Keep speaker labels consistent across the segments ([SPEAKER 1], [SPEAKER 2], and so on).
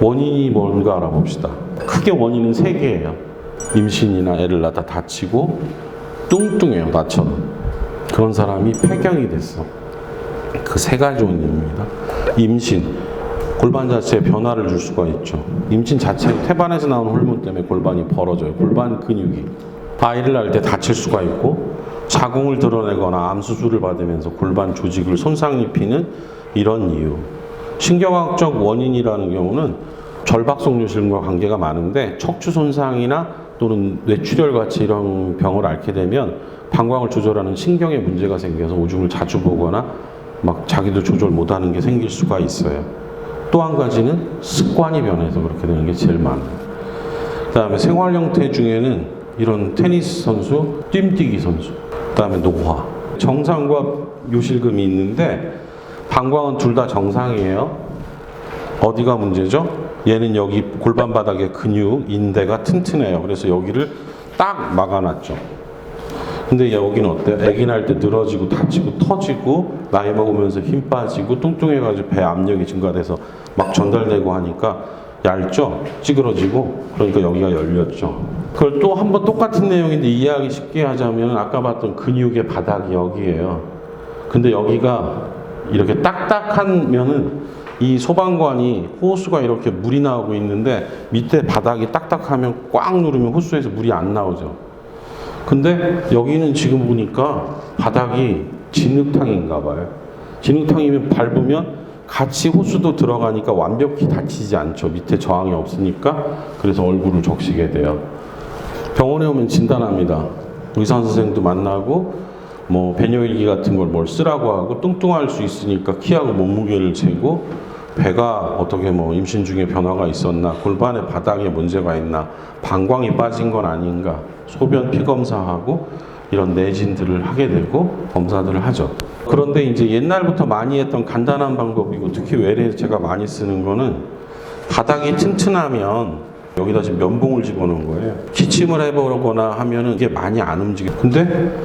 [SPEAKER 1] 원인이 뭔가 알아봅시다. 크게 원인은 세 개예요. 임신이나 애를 낳다 다치고 뚱뚱해요, 나처럼. 그런 사람이 폐경이 됐어. 그 세 가지 원인입니다. 임신, 골반 자체에 변화를 줄 수가 있죠. 임신 자체 태반에서 나오는 호르몬 때문에 골반이 벌어져요. 골반 근육이. 아이를 낳을 때 다칠 수가 있고 자궁을 드러내거나 암 수술을 받으면서 골반 조직을 손상 입히는 이런 이유. 신경학적 원인이라는 경우는 절박속류실과 관계가 많은데 척추 손상이나 또는 뇌출혈 같이 이런 병을 앓게 되면 방광을 조절하는 신경에 문제가 생겨서 오줌을 자주 보거나 막 자기도 조절 못하는 게 생길 수가 있어요. 또 한 가지는 습관이 변해서 그렇게 되는 게 제일 많아요. 그 다음에 생활 형태 중에는 이런 테니스 선수, 뛰뛰기 선수, 그 다음에 노화, 정상과 요실금이 있는데 방광은 둘 다 정상이에요. 어디가 문제죠? 얘는 여기 골반 바닥에 근육, 인대가 튼튼해요. 그래서 여기를 딱 막아놨죠. 근데 여기는 어때요? 애기 낳을 때 늘어지고 다치고 터지고 나이 먹으면서 힘 빠지고 뚱뚱해가지고 배 압력이 증가돼서 막 전달되고 하니까 얇죠? 찌그러지고 그러니까 여기가 열렸죠. 그걸 또 한 번 똑같은 내용인데 이해하기 쉽게 하자면 아까 봤던 근육의 바닥이 여기예요. 근데 여기가 이렇게 딱딱하면은 이 소방관이 호수가 이렇게 물이 나오고 있는데 밑에 바닥이 딱딱하면 꽉 누르면 호수에서 물이 안 나오죠. 근데 여기는 지금 보니까 바닥이 진흙탕인가 봐요. 진흙탕이면 밟으면 같이 호수도 들어가니까 완벽히 닫히지 않죠. 밑에 저항이 없으니까 그래서 얼굴을 적시게 돼요. 병원에 오면 진단합니다. 의사 선생도 만나고 뭐 배뇨일기 같은 걸 뭘 쓰라고 하고 뚱뚱할 수 있으니까 키하고 몸무게를 재고 배가 어떻게 뭐 임신 중에 변화가 있었나 골반의 바닥에 문제가 있나 방광이 빠진 건 아닌가 소변 피 검사하고 이런 내진들을 하게 되고 검사들을 하죠. 그런데 이제 옛날부터 많이 했던 간단한 방법이고 특히 외래에서 제가 많이 쓰는 거는 바닥이 튼튼하면 여기다 지금 면봉을 집어넣은 거예요. 기침을 해보거나 하면은 이게 많이 안 움직여. 근데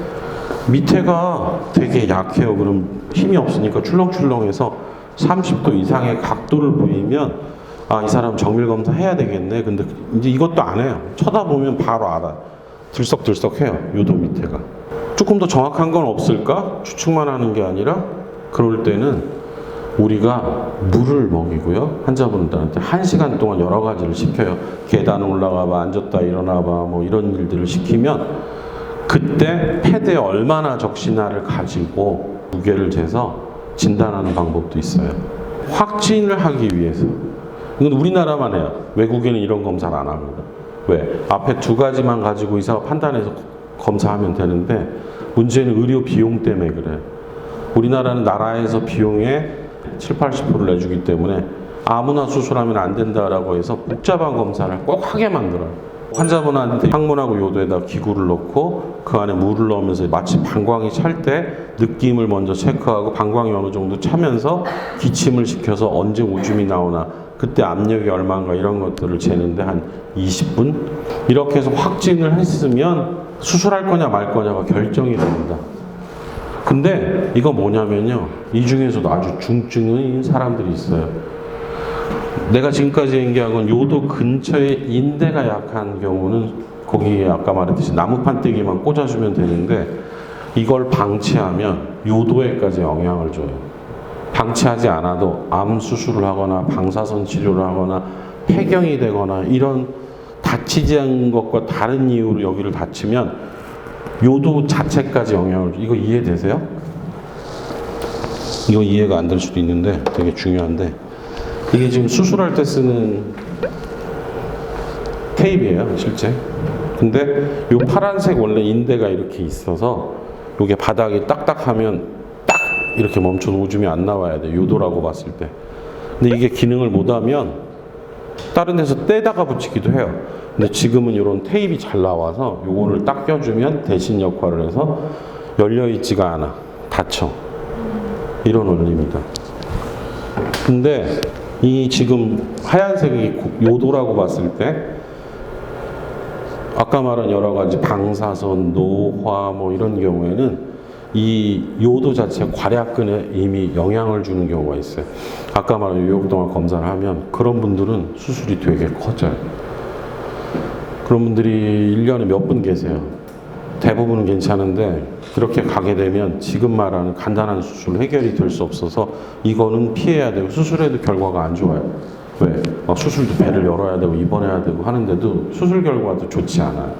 [SPEAKER 1] 밑에가 되게 약해요. 그럼 힘이 없으니까 출렁출렁해서 30도 이상의 각도를 보이면 아, 이 사람 정밀 검사 해야 되겠네. 근데 이제 이것도 안 해요. 쳐다보면 바로 알아. 들썩들썩해요. 요도 밑에가. 조금 더 정확한 건 없을까? 추측만 하는 게 아니라 그럴 때는 우리가 물을 먹이고요. 환자분들한테 한 시간 동안 여러 가지를 시켜요. 계단 올라가 봐, 앉았다 일어나 봐, 뭐 이런 일들을 시키면 그때 패드에 얼마나 적시나를 가지고 무게를 재서 진단하는 방법도 있어요. 확진을 하기 위해서. 이건 우리나라만 해요. 외국에는 이런 검사를 안 합니다. 왜? 앞에 두 가지만 가지고 의사가 판단해서 검사하면 되는데 문제는 의료 비용 때문에 그래요. 우리나라는 나라에서 비용의 7, 80%를 내주기 때문에 아무나 수술하면 안 된다라고 해서 복잡한 검사를 꼭 하게 만들어요. 환자분한테 항문하고 요도에다 기구를 넣고 그 안에 물을 넣으면서 마치 방광이 찰 때 느낌을 먼저 체크하고 방광이 어느 정도 차면서 기침을 시켜서 언제 오줌이 나오나 그때 압력이 얼마인가 이런 것들을 재는데 한 20분 이렇게 해서 확진을 했으면 수술할 거냐 말 거냐가 결정이 됩니다. 근데 이거 뭐냐면요. 이 중에서도 아주 중증인 사람들이 있어요. 내가 지금까지 얘기한 건 요도 근처에 인대가 약한 경우는 거기에 아까 말했듯이 나무 판때기만 꽂아주면 되는데 이걸 방치하면 요도에까지 영향을 줘요. 방치하지 않아도 암 수술을 하거나 방사선 치료를 하거나 폐경이 되거나 이런 다치지 않은 것과 다른 이유로 여기를 다치면 요도 자체까지 영향을 줘. 이거 이해되세요? 이거 이해가 안 될 수도 있는데 되게 중요한데 이게 지금 수술할 때 쓰는 테이프예요, 실제. 근데 요 파란색 원래 인대가 이렇게 있어서 요게 바닥이 딱딱하면 딱 이렇게 멈춰 오줌이 안 나와야 돼. 요도라고 봤을 때. 근데 이게 기능을 못하면 다른 데서 떼다가 붙이기도 해요. 근데 지금은 이런 테이프 잘 나와서 요거를 딱 껴주면 대신 역할을 해서 열려 있지가 않아. 닫혀. 이런 원리입니다. 근데 이 지금 하얀색이 요도라고 봤을 때 아까 말한 여러 가지 방사선, 노화 뭐 이런 경우에는 이 요도 자체 괄약근에 이미 영향을 주는 경우가 있어요. 아까 말한 요역동화 검사를 하면 그런 분들은 수술이 되게 커져요. 그런 분들이 1년에 몇 분 계세요. 대부분은 괜찮은데 그렇게 가게 되면 지금 말하는 간단한 수술 해결이 될 수 없어서 이거는 피해야 되고 수술해도 결과가 안 좋아요. 왜? 막 수술도 배를 열어야 되고 입원해야 되고 하는데도 수술 결과도 좋지 않아요.